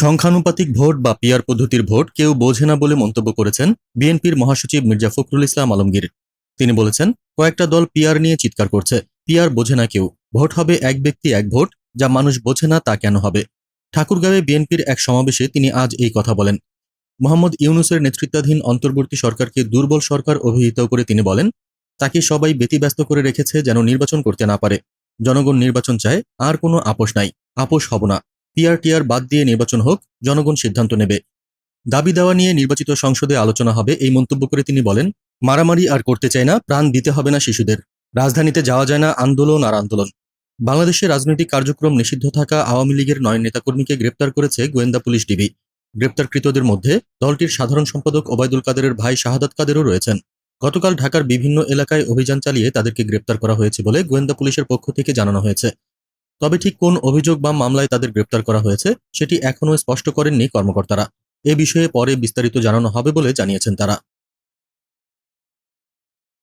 সংখ্যানুপাতিক vote বা peer পদ্ধতির vote কেউ বোঝে না বলে মন্তব্য করেছেন বিএনপির মহাসচিব মির্জা ফখরুল ইসলাম আলমগীর। তিনি বলেছেন, কয়েকটা দল পিয়ার নিয়ে চিৎকার করছে। পিয়ার বোঝে না কেউ। ভোট হবে এক ব্যক্তি এক ভোট, যা মানুষ বোঝে না তা কেন হবে? ঠাকুরগাঁওয়ে বিএনপির এক সমাবেশে তিনি আজ এই কথা বলেন। মোহাম্মদ ইউনুসের নেতৃত্বাধীন অন্তর্বর্তী সরকারকে দুর্বল সরকার অভিহিত করে তিনি বলেন, তাকে সবাই ব্যতিব্যস্ত করে রেখেছে যেন নির্বাচন করতে না পারে। জনগণ নির্বাচন চায়, আর কোনো আপোষ নাই। আপোষ হব না। টিআর বাদ দিয়ে নির্বাচন হোক, জনগণ সিদ্ধান্ত নেবে। দাবি দেওয়া নিয়ে নির্বাচিত সংসদে আলোচনা হবে এই মন্তব্য করে তিনি বলেন, মারামারি আর করতে চায় না, প্রাণ দিতে হবে না শিশুদের। রাজধানীতে যাওয়া যায় না আন্দোলন আর আন্দোলন। বাংলাদেশে রাজনৈতিক কার্যক্রম নিষিদ্ধ থাকা আওয়ামী লীগের নয় নেতাকর্মীকে গ্রেপ্তার করেছে গোয়েন্দা পুলিশ ডিবি। গ্রেপ্তারকৃতদের মধ্যে দলটির সাধারণ সম্পাদক ওবায়দুল কাদেরের ভাই শাহাদাত কাদেরও রয়েছেন। গতকাল ঢাকার বিভিন্ন এলাকায় অভিযান চালিয়ে তাদেরকে গ্রেপ্তার করা হয়েছে বলে গোয়েন্দা পুলিশের পক্ষ থেকে জানানো হয়েছে। তবে ঠিক কোন অভিযোগ বা মামলায় তাদের গ্রেপ্তার করা হয়েছে, সেটি এখনও স্পষ্ট করেননি কর্মকর্তারা। এ বিষয়ে পরে বিস্তারিত জানানো হবে বলে জানিয়েছেন তারা।